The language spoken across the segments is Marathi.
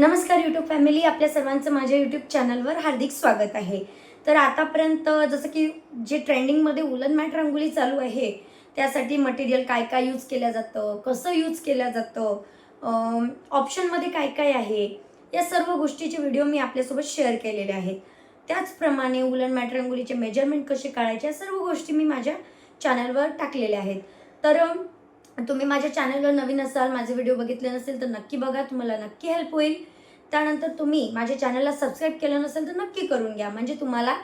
नमस्कार यूट्यूब फॅमिली आपल्या सर्वांचं माझ्या यूट्यूब चॅनलवर हार्दिक स्वागत आहे. तर आतापर्यंत जसं की जे ट्रेंडिंगमध्ये उलन मॅट रांगोळी चालू आहे त्यासाठी मटेरियल काय काय यूज केलं जातं कसं यूज केलं जातं ऑप्शनमध्ये काय काय आहे या सर्व गोष्टीचे व्हिडिओ मी आपल्यासोबत शेअर केलेले आहेत. त्याचप्रमाणे उलन मॅट रांगोळीचे मेजरमेंट कसे काढायचे या सर्व गोष्टी मी माझ्या चॅनलवर टाकलेल्या आहेत. तर तुम्ही माझ्या चॅनलवर नवीन असाल माझे व्हिडिओ बघितले नसेल तर नक्की बघा तुम्हाला नक्की हेल्प होईल. त्यानंतर तुम्ही माझ्या चॅनलला सबस्क्राईब केलं नसेल तर नक्की करून घ्या. म्हणजे तुम्हाला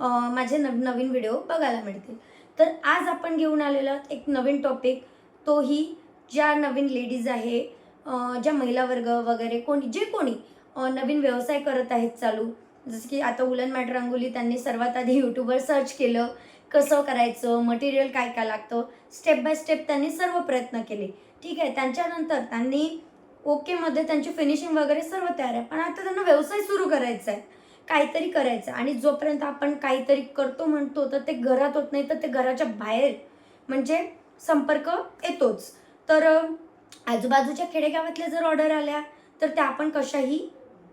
माझे नव नवीन व्हिडिओ बघायला मिळतील. तर आज आपण घेऊन आलेलो एक नवीन टॉपिक तोही ज्या नवीन लेडीज आहे ज्या महिला वर्ग वगैरे कोणी जे कोणी नवीन व्यवसाय करत आहेत चालू जसं की आता उलन मॅट रंगोली त्यांनी सर्वात आधी यूट्यूबवर सर्च केलं कसं करायचं मटेरियल काय काय लागतं. स्टेप बाय स्टेप त्यांनी सर्व प्रयत्न केले. ठीक आहे त्यांच्यानंतर त्यांनी ओकेमध्ये त्यांची फिनिशिंग वगैरे सर्व तयार आहे. पण आता त्यांना व्यवसाय सुरू करायचा आहे. काहीतरी करायचं आहे. आणि जोपर्यंत आपण काहीतरी करतो म्हणतो तर ते घरात होत नाही तर ते घराच्या बाहेर म्हणजे संपर्क येतोच. तर आजूबाजूच्या खेडेगावातल्या जर ऑर्डर आल्या तर त्या आपण कशाही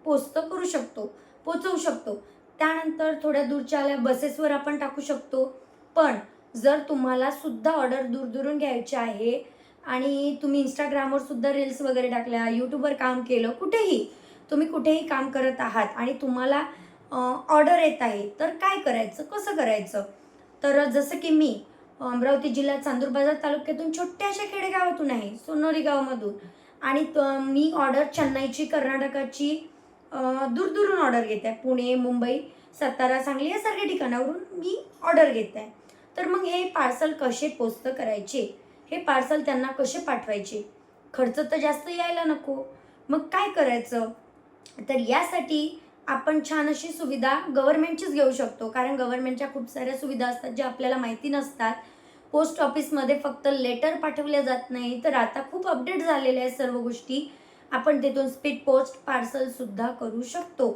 पोस्त करू शकतो. पोचवू शकतो. त्यानंतर थोड्या दूरच्या आल्या बसेसवर आपण टाकू शकतो. पण जर तुम्हाला सुद्धा ऑर्डर दूरदूरून घ्यायची आहे आणि तुम्ही इंस्टाग्रामवर सुद्धा रील्स वगैरे टाकल्या यूट्यूबवर काम केलं कुठेही तुम्ही कुठेही काम करत आहात आणि तुम्हाला ऑर्डर येत आहे तर काय करायचं? कसं करायचं? तर जसं की मी अमरावती जिल्ह्यात चांदूर बाजार तालुक्यातून छोट्याशा खेडेगावातून आहे सोनोरी गावामधून. आणि त- मी ऑर्डर चेन्नईची कर्नाटकाची दूरदूरून ऑर्डर घेत आहे पुणे मुंबई सातारा सांगली यासारख्या ठिकाणावरून मी ऑर्डर घेत आहे तर मग हे पार्सल कसे पोस्ट करायचे? हे पार्सल त्यांना कसे पाठवायचे? खर्च तर जास्त यायला नको. मग काय करायचं? तर यासाठी आपण छान अशी सुविधा गव्हर्नमेंटचीच घेऊ शकतो. कारण गव्हर्नमेंटच्या खूप साऱ्या सुविधा असतात ज्या आपल्याला माहिती नसतात. पोस्ट ऑफिसमध्ये फक्त लेटर पाठवल्या जात नाही तर आता खूप अपडेट झालेल्या आहेत सर्व गोष्टी. आपण तिथून स्पीड पोस्ट पार्सलसुद्धा करू शकतो.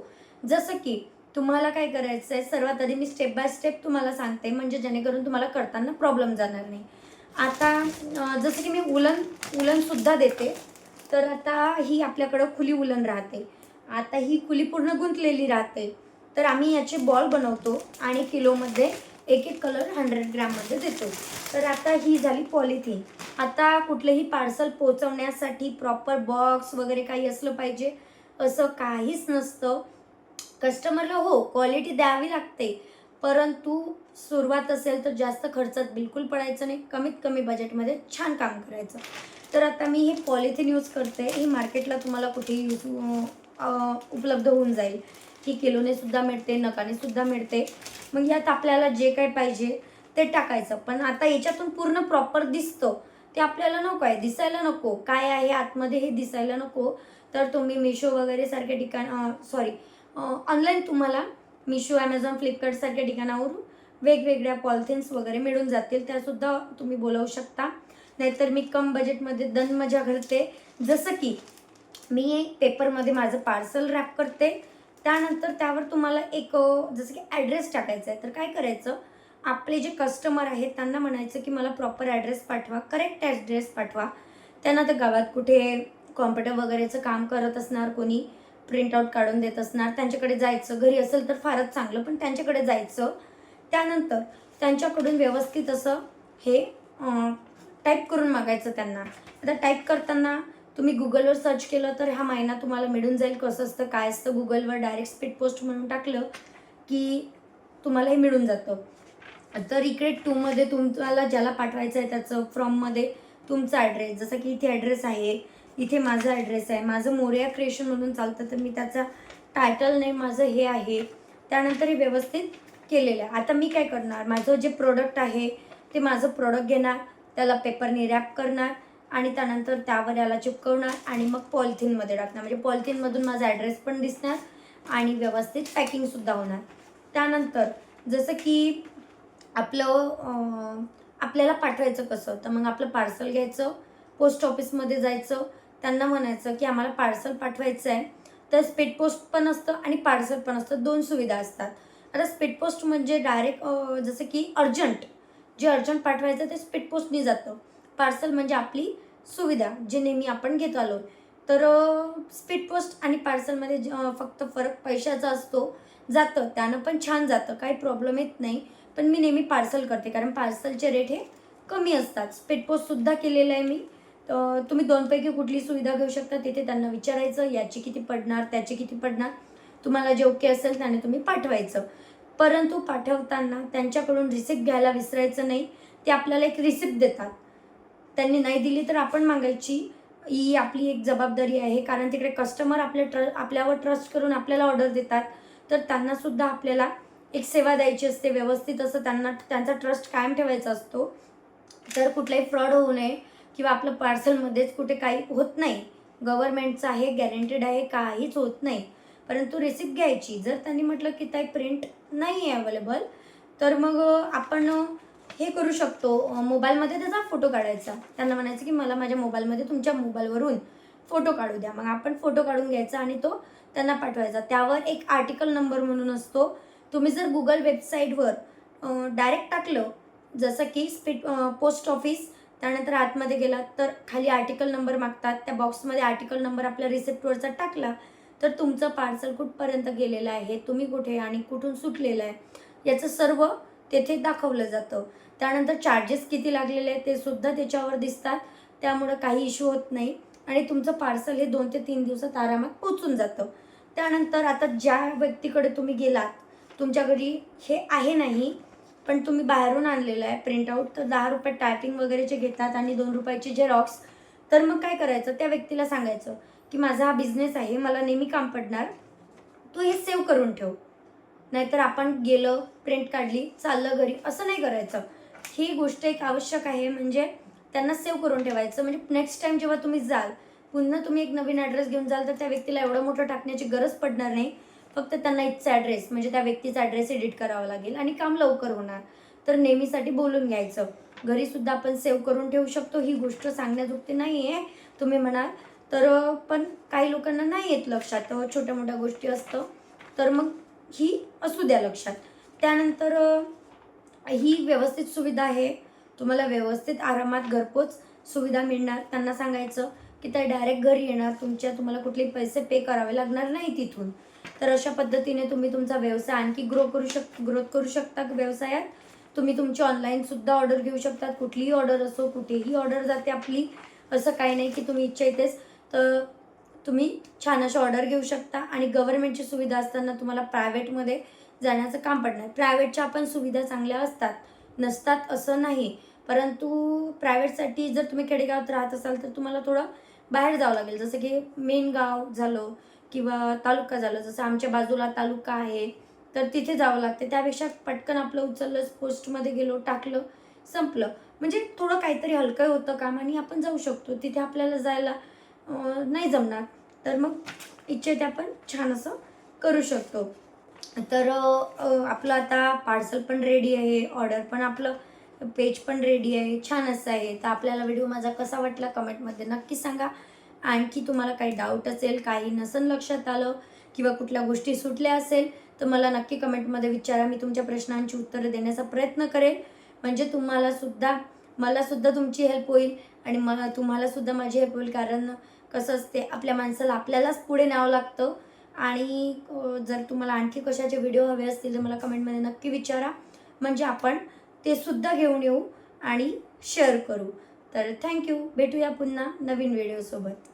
जसं की तुम्हाला काय करायचं आहे सर्वात आधी मी स्टेप बाय स्टेप तुम्हाला सांगते म्हणजे जेणेकरून तुम्हाला करताना प्रॉब्लेम जाणार नाही. आता जसं की मी उलन उलनसुद्धा देते तर आता ही आपल्याकडं खुली उलन राहते. आता ही खुली पूर्ण गुंतलेली राहते. तर आम्ही याचे बॉल बनवतो आणि किलोमध्ये एक एक कलर हंड्रेड ग्रॅममध्ये देतो. तर आता ही झाली पॉलिथिन आता कुठलेही पार्सल पोचवण्यासाठी प्रॉपर बॉक्स वगैरे काही असलं पाहिजे असं काहीच नसतं. कस्टमरला हो क्वालिटी द्यावी लागते. परंतु सुरुवात असेल तर जास्त खर्चात बिलकुल पडायचं नाही. कमीत कमी बजेटमध्ये छान काम करायचं. तर आता मी हे पॉलिथिन यूज करते. ही मार्केटला तुम्हाला कुठेही यूज उपलब्ध होऊन जाईल. ही किलोने सुद्धा मिळते नकाने सुद्धा मिळते. मग यात आपल्याला जे काय पाहिजे ते टाकायचं. पण आता याच्यातून पूर्ण प्रॉपर दिसतं. ते आपल्याला नको आहे. दिसायला नको. काय आहे आतमध्ये हे दिसायला नको. तर तुम्ही मिशो वगैरे सारख्या ठिकाण सॉरी ऑनलाईन तुम्हाला मिशो ॲमेझॉन फ्लिपकार्ट सारख्या ठिकाणावरून वेगवेगळ्या पॉलिथिन्स वगैरे मिळून जातील. त्यासुद्धा तुम्ही बोलावू शकता. नाहीतर मी कम बजेटमध्ये दन मजा करते. जसं की मी पेपरमध्ये माझं पार्सल रॅप करते. त्यानंतर त्यावर तुम्हाला एक जसं की ॲड्रेस टाकायचा आहे तर काय करायचं? आपले जे कस्टमर आहेत त्यांना म्हणायचं की मला प्रॉपर ॲड्रेस पाठवा करेक्ट ॲड्रेस पाठवा. त्यांना तर गावात कुठे कॉम्प्युटर वगैरेचं काम करत असणार कोणी प्रिंटआउट काढून देत असणार त्यांच्याकडे जायचं घरी असेल तर फारच चांगलं पण त्यांच्याकडे जायचं. त्यानंतर त्यांच्याकडून व्यवस्थित असं हे टाईप करून मागायचं त्यांना. आता टाईप करताना तुम्ही गुगलवर सर्च केलं तर हा महिना तुम्हाला मिळून जाईल. कसं असतं काय असतं गुगलवर डायरेक्ट स्पीड पोस्ट म्हणून टाकलं की तुम्हाला हे मिळून जातं. तर इकडे टूमध्ये तुम्हाला ज्याला पाठवायचं आहे त्याचं फ्रॉममध्ये तुमचा ॲड्रेस जसं की इथे ॲड्रेस आहे इथे माझा ॲड्रेस आहे माझं मोरिया क्रिएशन म्हणून चालतं तर मी त्याचा टायटल नेम माझं हे आहे. त्यानंतर हे व्यवस्थित केलेलं आहे. आता मी काय करणार? माझं जे प्रोडक्ट आहे ते माझं प्रोडक्ट घेणार त्याला पेपरने रॅप करणार आणि त्यानंतर त्यावर याला चिपकवणार आणि मग पॉलिथिनमध्ये टाकणार. म्हणजे पॉलिथिनमधून माझा ॲड्रेस पण दिसणार आणि व्यवस्थित पॅकिंगसुद्धा होणार. त्यानंतर जसं की आपलं आपल्याला पाठवायचं कसं? तर मग आपलं पार्सल घ्यायचं पोस्ट ऑफिसमध्ये जायचं. त्यांना म्हणायचं की आम्हाला पार्सल पाठवायचं आहे तर स्पीड पोस्ट पण असतं आणि पार्सल पण असतं. दोन सुविधा असतात. आता स्पीड पोस्ट म्हणजे डायरेक्ट जसं की अर्जंट जे अर्जंट पाठवायचं ते स्पीड पोस्टनी जातं. पार्सल म्हणजे आपली सुविधा जे नेहमी आपण घेत आलो. तर स्पीड पोस्ट आणि पार्सलमध्ये ज- फक्त फरक पैशाचा असतो जातं. त्यानं पण छान जातं काही प्रॉब्लेम येत नाही. पण मी नेहमी पार्सल करते कारण पार्सलचे रेट हे कमी असतात. स्पीड पोस्टसुद्धा केलेलं आहे मी. तर तुम्ही दोनपैकी कुठली सुविधा घेऊ शकता तिथे त्यांना विचारायचं याची किती पडणार त्याची किती पडणार. तुम्हाला जे ओके असेल त्याने तुम्ही पाठवायचं. परंतु पाठवताना त्यांच्याकडून रिसिप्ट घ्यायला विसरायचं नाही. ते आपल्याला एक रिसिप्ट देतात. त्यांनी नाही दिली तर आपण मागायची. ही आपली एक जबाबदारी आहे. कारण तिकडे कस्टमर आपल्या ट्र आपल्यावर ट्रस्ट करून आपल्याला ऑर्डर देतात. तर त्यांनासुद्धा आपल्याला एक सेवा द्यायची असते. व्यवस्थित असं त्यांना त्यांचा ट्रस्ट कायम ठेवायचा असतो. तर कुठलाही फ्रॉड होऊ नये किंवा आपलं पार्सलमध्येच कुठे काही होत नाही. गव्हर्नमेंटचं आहे गॅरंटेड आहे काहीच होत नाही. परंतु रिसिप्ट घ्यायची. जर त्यांनी म्हटलं की ताई प्रिंट नाही आहे अवेलेबल तर मग आपण हे करू शकतो. मोबाईलमध्ये त्याचा फोटो काढायचा. त्यांना म्हणायचं की मला माझ्या मोबाईलमध्ये तुमच्या मोबाईलवरून फोटो काढू द्या. मग आपण फोटो काढून घ्यायचा आणि तो त्यांना पाठवायचा. त्यावर एक आर्टिकल नंबर म्हणून असतो. तुम्ही जर गुगल वेबसाईटवर डायरेक्ट टाकलं जसं की स्पीड पोस्ट ऑफिस त्यानंतर आतमध्ये गेलात तर खाली आर्टिकल नंबर मागतात. त्या बॉक्समध्ये आर्टिकल नंबर आपल्या रिसिप्टवरचा टाकला तर तुमचं पार्सल कुठपर्यंत गेलेलं आहे तुम्ही कुठे आणि कुठून सुटलेलं आहे याचं सर्व तेथे दाखवलं जातं. त्यानंतर चार्जेस किती लागलेले आहेत ते सुद्धा त्याच्यावर दिसतात. त्यामुळं काही इश्यू होत नाही. आणि तुमचं पार्सल हे दोन ते तीन दिवसात आरामात पोचून जातं. त्यानंतर आता ज्या व्यक्तीकडे तुम्ही गेलात तुमच्या घरी हे आहे नाही पण तुम्ही बाहेरून आणलेलं आहे प्रिंटआउट तर दहा रुपये टायपिंग वगैरेचे घेतात आणि दोन रुपयाचे झेरॉक्स तर मग काय करायचं? त्या व्यक्तीला सांगायचं की माझा हा बिझनेस आहे मला नेहमी काम पडणार तू हे सेव्ह करून ठेव. नाहीतर आपण गेलं प्रिंट काढली चाललं घरी असं नाही करायचं. ही गोष्ट एक आवश्यक आहे म्हणजे त्यांना सेव्ह करून ठेवायचं. म्हणजे नेक्स्ट टाइम जेव्हा तुम्ही जाल पुन्हा तुम्ही एक नवीन ॲड्रेस घेऊन जाल तर त्या व्यक्तीला एवढं मोठं टाकण्याची गरज पडणार नाही. फक्त त्यांना इथचा ॲड्रेस म्हणजे त्या व्यक्तीचा ॲड्रेस एडिट करावा लागेल आणि काम लवकर होणार. तर नेहमीसाठी बोलून घ्यायचं. घरीसुद्धा आपण सेव्ह करून ठेवू शकतो. ही गोष्ट सांगण्याजोगती नाही आहे तुम्ही म्हणाल. तर पण काही लोकांना नाही येत लक्षात. छोट्या मोठ्या गोष्टी असतं. तर मग ही असू द्या लक्षात. त्यानंतर ही व्यवस्थित सुविधा आहे. तुम्हाला व्यवस्थित आरामात घरपोच सुविधा मिळणार. त्यांना सांगायचं की त्या डायरेक्ट घरी येणार. तुमच्या तुम्हाला कुठले पैसे पे करावे लागणार नाही तिथून. तर अशा पद्धतीने तुम्ही तुमचा व्यवसाय आणखी ग्रो करू शक ग्रोथ करू शकता व्यवसायात. तुम्ही तुमची ऑनलाईनसुद्धा ऑर्डर घेऊ शकतात. कुठलीही ऑर्डर असो कुठेही ऑर्डर जाते आपली. असं काही नाही की तुम्ही इच्छा येतेच. तर तुम्ही छान अशा ऑर्डर घेऊ शकता. आणि गव्हर्नमेंटची सुविधा असताना तुम्हाला प्रायव्हेटमध्ये जाण्याचं काम पडणार प्रायव्हेटच्या पण सुविधा चांगल्या असतात. नसतात असं नाही. परंतु प्रायव्हेटसाठी जर तुम्ही खेडेगावात राहत असाल तर तुम्हाला थोडं बाहेर जावं लागेल. जसं की मेन गाव झालं किंवा तालुका झालं जसं आमच्या बाजूला तालुका आहे तर तिथे जावं लागते. त्यापेक्षा पटकन आपलं उचललं पोस्टमध्ये गेलो टाकलं संपलं. म्हणजे थोडं काहीतरी हलकं होतं काम आणि आपण जाऊ शकतो. तिथे आपल्याला जायला नाही जमणार. तर मग इच्छेत आपण छान असं करू शकतो. तर आपलं आता पार्सल पण रेडी आहे ऑर्डर पण आपलं पेज पण रेडी आहे छान असं आहे. तर आपल्याला व्हिडिओ माझा कसा वाटला कमेंटमध्ये नक्की सांगा. आणखी तुम्हाला काही डाऊट असेल काही नसन लक्षात आलं किंवा कुठल्या गोष्टी सुटल्या असेल तर मला नक्की कमेंटमध्ये विचारा. मी तुमच्या प्रश्नांची उत्तरं देण्याचा प्रयत्न करेन. म्हणजे तुम्हाला सुद्धा मला सुद्धा तुमची हेल्प होईल आणि मला तुम्हाला सुद्धा माझी हेल्प होईल. कारण कसं असते आपल्या माणसाला आपल्यालाच पुढे न्यावं लागतं. आणि जर तुम्हाला आणखी कशाचे व्हिडिओ हवे असतील तर मला कमेंटमध्ये नक्की विचारा. म्हणजे आपण ते सुद्धा घेऊन येऊ आणि शेअर करू. तर थँक्यू भेटूया पुन्हा नवीन व्हिडिओसोबत